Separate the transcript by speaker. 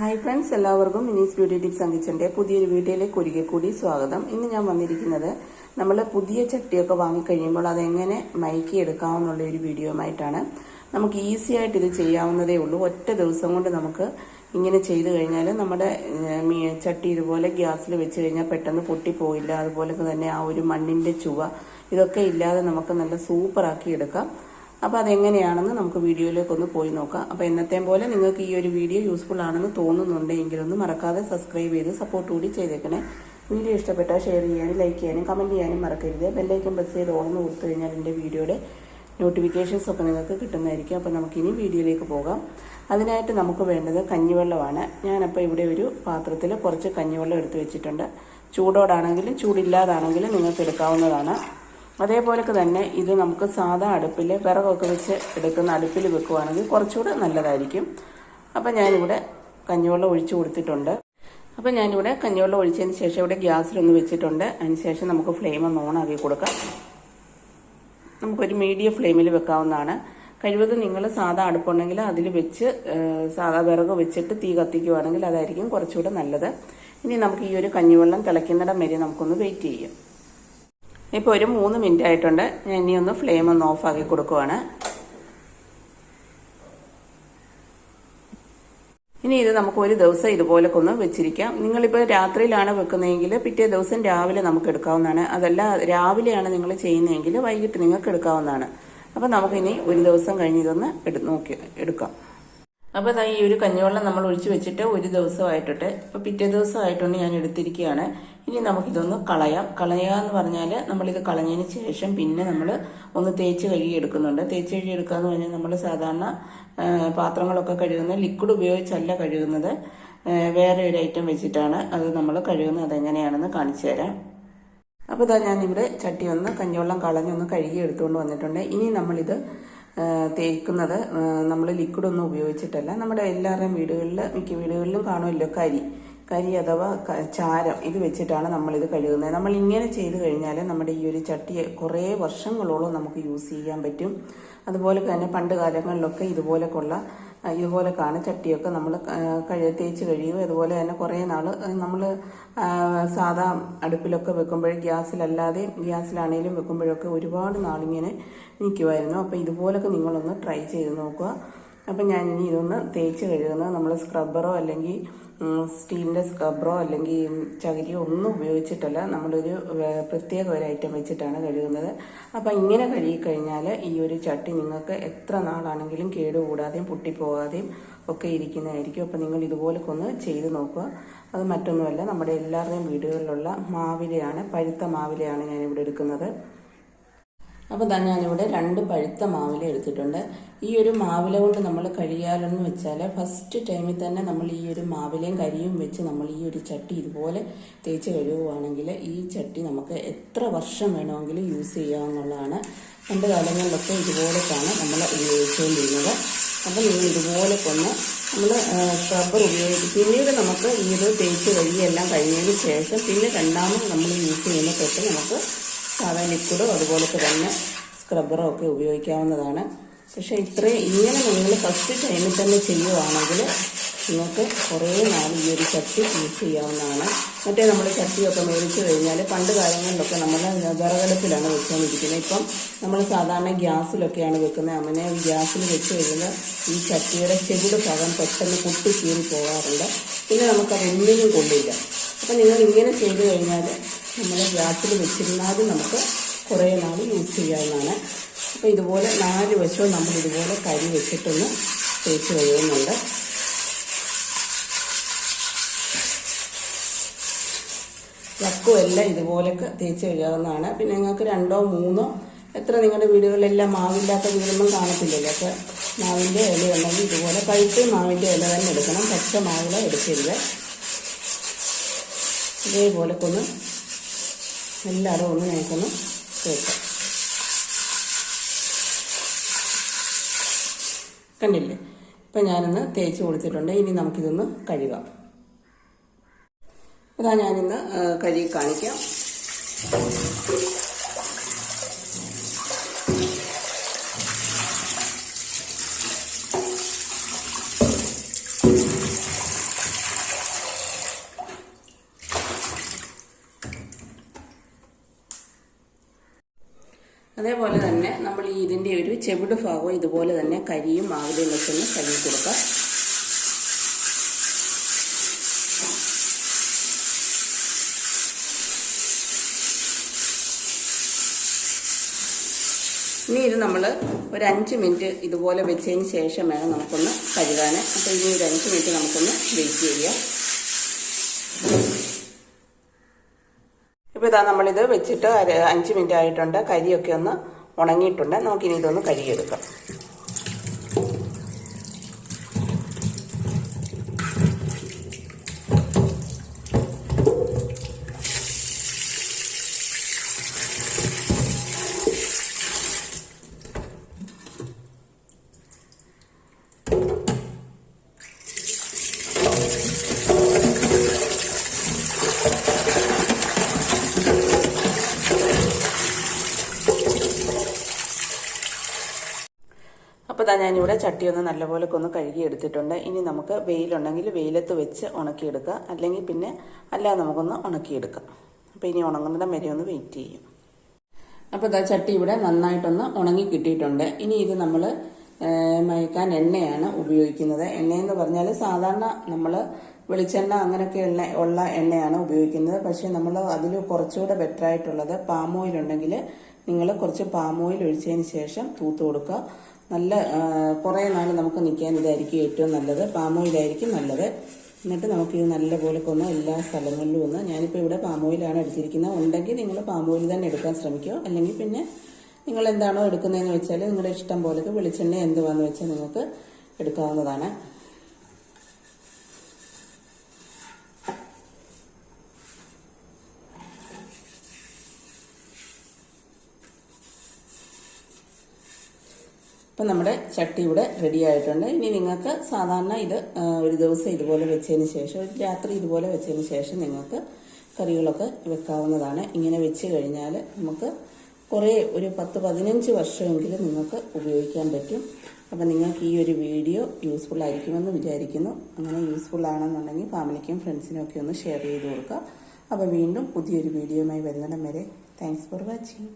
Speaker 1: hi friends എല്ലാവർക്കും മിനീസ് beauty tips അങ്കിച്ചൻ്റെ പുതിയൊരു വീഡിയോയിലേക്ക് ഒരിക്കൽ കൂടി സ്വാഗതം ഇന്ന് ഞാൻ വന്നിരിക്കുന്നത് നമ്മൾ പുതിയ ചട്ടിയൊക്കെ വാങ്ങിക്കഴിയുമ്പോൾ അതെങ്ങനെ മയക്കി എടുക്കാമെന്നുള്ള ഒരു വീഡിയോയുമായിട്ടാണ് നമുക്ക് ഈസി ആയിട്ട് ഇത് ചെയ്യാവുന്നതേ ഉള്ളൂ ഒറ്റ ദിവസം കൊണ്ട് നമുക്ക് ഇങ്ങനെ ചെയ്തു കഴിഞ്ഞാൽ നമ്മുടെ ചട്ടി ഇതുപോലെ ഗ്യാസിൽ വെച്ച് കഴിഞ്ഞാൽ പെട്ടെന്ന് പൊട്ടിപ്പോയില്ല അതുപോലെ തന്നെ ആ ഒരു മണ്ണിൻ്റെ ചുവ ഇതൊക്കെ ഇല്ലാതെ നമുക്ക് നല്ല സൂപ്പറാക്കി എടുക്കാം അപ്പോൾ അതെങ്ങനെയാണെന്ന് നമുക്ക് വീഡിയോയിലേക്ക് ഒന്ന് പോയി നോക്കാം അപ്പോൾ എന്നത്തെ പോലെ നിങ്ങൾക്ക് ഈ ഒരു വീഡിയോ യൂസ്ഫുൾ ആണെന്ന് തോന്നുന്നുണ്ടെങ്കിൽ ഒന്ന് മറക്കാതെ സബ്സ്ക്രൈബ് ചെയ്ത് സപ്പോർട്ട് കൂടി ചെയ്തേക്കണേ വീഡിയോ ഇഷ്ടപ്പെട്ടാൽ ഷെയർ ചെയ്യാനും ലൈക്ക് ചെയ്യാനും കമൻറ്റ് ചെയ്യാനും മറക്കരുത് ബെല്ലൈക്കൻ പ്രസ് ചെയ്ത് ഓർന്ന് കൊടുത്തു കഴിഞ്ഞാൽ എൻ്റെ വീഡിയോയുടെ നോട്ടിഫിക്കേഷൻസ് ഒക്കെ നിങ്ങൾക്ക് കിട്ടുന്നതായിരിക്കും അപ്പോൾ നമുക്കിനി വീഡിയോയിലേക്ക് പോകാം അതിനായിട്ട് നമുക്ക് വേണ്ടത് കഞ്ഞിവെള്ളമാണ് ഞാനപ്പോൾ ഇവിടെ ഒരു പാത്രത്തിൽ കുറച്ച് കഞ്ഞിവെള്ളം എടുത്ത് വെച്ചിട്ടുണ്ട് ചൂടോടാണെങ്കിലും ചൂടില്ലാതാണെങ്കിലും നിങ്ങൾക്ക് എടുക്കാവുന്നതാണ് അതേപോലൊക്കെ തന്നെ ഇത് നമുക്ക് സാധാ അടുപ്പിൽ വിറകൊക്കെ വെച്ച് എടുക്കുന്ന അടുപ്പിൽ വെക്കുവാണെങ്കിൽ കുറച്ചുകൂടെ നല്ലതായിരിക്കും അപ്പം ഞാനിവിടെ കഞ്ഞിവെള്ളം ഒഴിച്ചു കൊടുത്തിട്ടുണ്ട് അപ്പം ഞാനിവിടെ കഞ്ഞിവെള്ളം ഒഴിച്ചതിന് ശേഷം ഇവിടെ ഗ്യാസിലൊന്ന് വെച്ചിട്ടുണ്ട് അതിന് ശേഷം നമുക്ക് ഫ്ലെയിം ഒന്ന് ഓണാക്കി കൊടുക്കാം നമുക്കൊരു മീഡിയം ഫ്ലെയിമിൽ വെക്കാവുന്നതാണ് കഴിവതും നിങ്ങൾ സാധാ അടുപ്പുണ്ടെങ്കിൽ അതിൽ വെച്ച് സാധാ വിറക് വെച്ചിട്ട് തീ കത്തിക്കുവാണെങ്കിൽ അതായിരിക്കും കുറച്ചുകൂടെ നല്ലത് ഇനി നമുക്ക് ഈ ഒരു കഞ്ഞിവെള്ളം തിളയ്ക്കുന്നിടം വരെ നമുക്കൊന്ന് വെയിറ്റ് ചെയ്യാം ഇപ്പോൾ ഒരു മൂന്ന് മിനിറ്റ് ആയിട്ടുണ്ട് ഞാൻ ഇനി ഒന്ന് ഫ്ലെയിം ഒന്ന് ഓഫാക്കി കൊടുക്കുവാണ് ഇനി ഇത് നമുക്ക് ഒരു ദിവസം ഇതുപോലൊക്കെ ഒന്ന് വെച്ചിരിക്കാം നിങ്ങളിപ്പോൾ രാത്രിയിലാണ് വെക്കുന്നതെങ്കിൽ പിറ്റേ ദിവസം രാവിലെ നമുക്ക് എടുക്കാവുന്നതാണ് അതല്ല രാവിലെയാണ് നിങ്ങൾ ചെയ്യുന്നതെങ്കിൽ വൈകിട്ട് നിങ്ങൾക്ക് എടുക്കാവുന്നതാണ് അപ്പോൾ നമുക്കിനി ഒരു ദിവസം കഴിഞ്ഞ് ഇതൊന്ന് എടു നോക്കി എടുക്കാം അപ്പോൾ ഈ ഒരു കഞ്ഞിവെള്ളം നമ്മൾ ഒഴിച്ചു വെച്ചിട്ട് ഒരു ദിവസമായിട്ടിട്ട് ഇപ്പോൾ പിറ്റേ ദിവസമായിട്ടുണ്ട് ഞാൻ എടുത്തിരിക്കുകയാണ് ഇനി നമുക്കിതൊന്ന് കളയാം കളയുക എന്ന് പറഞ്ഞാൽ നമ്മളിത് കളഞ്ഞതിന് ശേഷം പിന്നെ നമ്മൾ ഒന്ന് തേച്ച് കഴുകിയെടുക്കുന്നുണ്ട് തേച്ച് കഴുകിയെടുക്കുക എന്ന് പറഞ്ഞാൽ നമ്മൾ സാധാരണ പാത്രങ്ങളൊക്കെ കഴുകുന്ന ലിക്വിഡ് ഉപയോഗിച്ചല്ല കഴുകുന്നത് വേറെ ഒരു ഐറ്റം വെച്ചിട്ടാണ് അത് നമ്മൾ കഴുകുന്നത് അതെങ്ങനെയാണെന്ന് കാണിച്ചു തരാം അപ്പോൾ ഇതാ ഞാനിവിടെ ചട്ടി ഒന്ന് കഞ്ഞിവെള്ളം കളഞ്ഞൊന്ന് കഴുകി എടുത്തുകൊണ്ട് വന്നിട്ടുണ്ട് ഇനി നമ്മളിത് തേക്കുന്നത് നമ്മൾ ലിക്വിഡൊന്നും ഉപയോഗിച്ചിട്ടല്ല നമ്മുടെ എല്ലാവരുടെയും വീടുകളിൽ മിക്ക വീടുകളിലും കാണുമല്ലോ കരി കരി അഥവാ ചാരം ഇത് വെച്ചിട്ടാണ് നമ്മളിത് കഴുകുന്നത് നമ്മൾ ഇങ്ങനെ ചെയ്ത് കഴിഞ്ഞാൽ നമ്മുടെ ഈ ഒരു ചട്ടി കുറേ വർഷങ്ങളോളം നമുക്ക് യൂസ് ചെയ്യാൻ പറ്റും അതുപോലെ തന്നെ പണ്ട് കാലങ്ങളിലൊക്കെ ഇതുപോലൊക്കെയുള്ള ഇതുപോലൊക്കെയാണ് ചട്ടിയൊക്കെ നമ്മൾ കഴുകി തേച്ച് കഴിയും അതുപോലെ തന്നെ കുറേ നാൾ നമ്മൾ സാധാ അടുപ്പിലൊക്കെ വെക്കുമ്പോഴും ഗ്യാസിലല്ലാതെ ഗ്യാസിലാണെങ്കിലും വെക്കുമ്പോഴൊക്കെ ഒരുപാട് നാളിങ്ങനെ നിൽക്കുമായിരുന്നു അപ്പോൾ ഇതുപോലൊക്കെ നിങ്ങളൊന്ന് ട്രൈ ചെയ്ത് നോക്കുക അപ്പം ഞാൻ ഇനി ഇതൊന്ന് തേച്ച് കഴുകുന്നത് നമ്മൾ സ്ക്രബ്ബറോ അല്ലെങ്കിൽ സ്റ്റീലിൻ്റെ സ്ക്രബറോ അല്ലെങ്കിൽ ചകിരിയോ ഒന്നും ഉപയോഗിച്ചിട്ടല്ല നമ്മളൊരു പ്രത്യേക ഒരു ഐറ്റം വെച്ചിട്ടാണ് കഴുകുന്നത് അപ്പോൾ ഇങ്ങനെ കഴുകി കഴിഞ്ഞാൽ ഈ ഒരു ചട്ടി നിങ്ങൾക്ക് എത്ര നാളാണെങ്കിലും കേടുകൂടാതെയും പൊട്ടിപ്പോകാതെയും ഒക്കെ ഇരിക്കുന്നതായിരിക്കും അപ്പോൾ നിങ്ങൾ ഇതുപോലൊക്കെ ഒന്ന് ചെയ്ത് നോക്കുക അത് മറ്റൊന്നുമല്ല നമ്മുടെ എല്ലാവരുടെയും വീടുകളിലുള്ള മാവിലയാണ് പഴുത്ത മാവിലയാണ് ഞാനിവിടെ എടുക്കുന്നത് അപ്പോൾ തന്നെ ഞാനിവിടെ രണ്ട് പഴുത്ത മാവില എടുത്തിട്ടുണ്ട് ഈ ഒരു മാവില കൊണ്ട് നമ്മൾ കഴിയാലെന്ന് വെച്ചാൽ ഫസ്റ്റ് ടൈമിൽ തന്നെ നമ്മൾ ഈ ഒരു മാവിലയും കരിയും വെച്ച് നമ്മൾ ഈ ഒരു ചട്ടി ഇതുപോലെ തേച്ച് കഴുകുകയാണെങ്കിൽ ഈ ചട്ടി നമുക്ക് എത്ര വർഷം വേണമെങ്കിലും യൂസ് ചെയ്യാമെന്നുള്ളതാണ് രണ്ട് കാലങ്ങളിലൊക്കെ ഇതുപോലെക്കാണ് നമ്മൾ ഉപയോഗിച്ചുകൊണ്ടിരുന്നത് അപ്പോൾ ഈ ഇതുപോലെ തന്നെ നമ്മൾ സ്ക്രബ്ബർ ഉപയോഗിച്ച് പിന്നീട് നമുക്ക് ഈ ഒരു തേച്ച് കഴുകിയെല്ലാം കഴിഞ്ഞതിന് ശേഷം പിന്നെ രണ്ടാമത് നമ്മൾ യൂസ് ചെയ്യുന്ന തൊട്ട് നമുക്ക് സാധാ ലിക്വിഡോ അതുപോലെ തന്നെ സ്ക്രബറോ ഒക്കെ ഉപയോഗിക്കാവുന്നതാണ് പക്ഷേ ഇത്രയും ഇങ്ങനെ നിങ്ങൾ ഫസ്റ്റ് ടൈമിൽ തന്നെ ചെയ്യുവാണെങ്കിൽ നിങ്ങൾക്ക് കുറേ നാൾ ഈ ഒരു ചട്ടി യൂസ് ചെയ്യാവുന്നതാണ് മറ്റേ നമ്മൾ ചട്ടിയൊക്കെ മേടിച്ചു കഴിഞ്ഞാൽ പണ്ട് കാലങ്ങളിലൊക്കെ നമ്മൾ വിറകലത്തിലാണ് വെച്ചുകൊണ്ടിരിക്കുന്നത് ഇപ്പം നമ്മൾ സാധാരണ ഗ്യാസിലൊക്കെയാണ് വെക്കുന്നത് അങ്ങനെ ഗ്യാസിൽ വെച്ച് കഴിഞ്ഞാൽ ഈ ചട്ടിയുടെ ചെടി ഭാഗം പെട്ടെന്ന് കുട്ടി കീറി പോകാറുണ്ട് പിന്നെ നമുക്കതൊന്നിനും കൊണ്ടില്ല അപ്പം നിങ്ങൾ ഇങ്ങനെ ചെയ്തു കഴിഞ്ഞാൽ നമ്മൾ രാത്രി വെച്ചിരുന്നാലും നമുക്ക് കുറേ നാൾ യൂസ് ചെയ്യാവുന്നതാണ് അപ്പോൾ ഇതുപോലെ നാല് വശവും നമ്മൾ ഇതുപോലെ കരി വെച്ചിട്ടൊന്ന് തേച്ച് കഴിയുന്നുണ്ട് വക്കും എല്ലാം ഇതുപോലൊക്കെ തേച്ച് കഴിയാവുന്നതാണ് പിന്നെ നിങ്ങൾക്ക് രണ്ടോ മൂന്നോ എത്ര നിങ്ങളുടെ വീടുകളിലെല്ലാം മാവില്ലാത്ത വീടൊന്നും കാണത്തില്ലല്ലോ അപ്പോൾ മാവിൻ്റെ ഇല ഉണ്ടെങ്കിൽ ഇതുപോലെ കഴിച്ച് മാവിൻ്റെ ഇല തന്നെ എടുക്കണം പച്ച മാവില എടുക്കരുത് ഇതേപോലൊക്കെ ഒന്ന് എല്ലാവരും ഒന്ന് ഞങ്ങൾക്കൊന്ന് കേൾക്കാം കണ്ടില്ലേ ഇപ്പം ഞാനിന്ന് തേച്ച് കൊടുത്തിട്ടുണ്ട് ഇനി നമുക്കിതൊന്ന് കഴുകാം അതാ ഞാനിന്ന് കഴുകി കാണിക്കാം അതേപോലെ തന്നെ നമ്മൾ ഈ ഇതിൻ്റെ ഒരു ചെവിട് ഭാഗവും ഇതുപോലെ തന്നെ കരിയും ആവിലും വെച്ച് ഒന്ന് കഴുകി കൊടുക്കാം ഇനി ഇത് നമ്മൾ ഒരു അഞ്ച് മിനിറ്റ് ഇതുപോലെ വെച്ചതിന് ശേഷം വേണം നമുക്കൊന്ന് കഴുകാൻ അപ്പോൾ ഇനി ഒരു അഞ്ച് മിനിറ്റ് നമുക്കൊന്ന് വെയിറ്റ് ചെയ്യാം ഇപ്പോൾ ഇതാ നമ്മളിത് വെച്ചിട്ട് അഞ്ച് മിനിറ്റ് ആയിട്ടുണ്ട് കരിയൊക്കെ ഒന്ന് ഉണങ്ങിയിട്ടുണ്ട് നമുക്കിനി ഇതൊന്ന് കരിയെടുക്കാം ചൂര ഒന്ന് നല്ലപോലെ ഒന്ന് കഴുകിയെടുത്തിട്ടുണ്ട് ഇനി നമുക്ക് വെയിലുണ്ടെങ്കിൽ വെയിലത്ത് വെച്ച് ഉണക്കിയെടുക്കുക അല്ലെങ്കിൽ പിന്നെ അല്ലാതെ നമുക്കൊന്ന് ഉണക്കിയെടുക്കാം അപ്പോൾ ഇനി ഉണങ്ങുന്നിടം വരെ ഒന്ന് വെയിറ്റ് ചെയ്യും അപ്പോൾ ഇതാ ചട്ടി ഇവിടെ നന്നായിട്ടൊന്ന് ഉണങ്ങി കിട്ടിയിട്ടുണ്ട് ഇനി ഇത് നമ്മൾ മയക്കാൻ എണ്ണയാണ് ഉപയോഗിക്കുന്നത് എണ്ണയെന്ന് പറഞ്ഞാൽ സാധാരണ നമ്മൾ വെളിച്ചെണ്ണ എണ്ണ ഉള്ള എണ്ണയാണ് ഉപയോഗിക്കുന്നത് പക്ഷേ നമ്മൾ അതിൽ കുറച്ചുകൂടെ ബെറ്റർ ആയിട്ടുള്ളത് പാം ഓയിൽ ഉണ്ടെങ്കിൽ നിങ്ങൾ കുറച്ച് പാം ഓയിൽ ഒഴിച്ചതിന് ശേഷം തൂത്ത് കൊടുക്കുക നല്ല കുറേ നാൾ നമുക്ക് നിൽക്കാൻ ഇതായിരിക്കും ഏറ്റവും നല്ലത് പാം ഓയിലായിരിക്കും നല്ലത് എന്നിട്ട് നമുക്കിത് നല്ല പോലെ കൊന്ന് എല്ലാ സ്ഥലങ്ങളിലും ഒന്ന് ഞാനിപ്പോൾ ഇവിടെ പാം ഓയിലാണ് എടുത്തിരിക്കുന്നത് ഉണ്ടെങ്കിൽ നിങ്ങൾ പാം ഓയിൽ തന്നെ എടുക്കാൻ ശ്രമിക്കുക അല്ലെങ്കിൽ പിന്നെ നിങ്ങൾ എന്താണോ എടുക്കുന്നതെന്ന് വെച്ചാൽ നിങ്ങളുടെ ഇഷ്ടം പോലെ വെളിച്ചെണ്ണ എന്തുവാന്ന് വെച്ചാൽ നിങ്ങൾക്ക് എടുക്കാവുന്നതാണ് ഇപ്പം നമ്മുടെ ചട്ടി ഇവിടെ റെഡി ആയിട്ടുണ്ട് ഇനി നിങ്ങൾക്ക് സാധാരണ ഇത് ഒരു ദിവസം ഇതുപോലെ വെച്ചതിന് ശേഷം ഒരു രാത്രി ഇതുപോലെ വെച്ചതിന് ശേഷം നിങ്ങൾക്ക് കറികളൊക്കെ വെക്കാവുന്നതാണ് ഇങ്ങനെ വെച്ച് കഴിഞ്ഞാൽ നമുക്ക് കുറേ ഒരു പത്ത് പതിനഞ്ച് വർഷമെങ്കിലും നിങ്ങൾക്ക് ഉപയോഗിക്കാൻ പറ്റും അപ്പം നിങ്ങൾക്ക് ഈ ഒരു വീഡിയോ യൂസ്ഫുൾ ആയിരിക്കുമെന്ന് വിചാരിക്കുന്നു അങ്ങനെ യൂസ്ഫുൾ ആണെന്നുണ്ടെങ്കിൽ ഫാമിലിക്കും ഫ്രണ്ട്സിനും ഒക്കെ ഒന്ന് ഷെയർ ചെയ്ത് കൊടുക്കുക അപ്പോൾ വീണ്ടും പുതിയൊരു വീഡിയോയുമായി വരുന്നിടം വരെ താങ്ക്സ് ഫോർ വാച്ചിങ്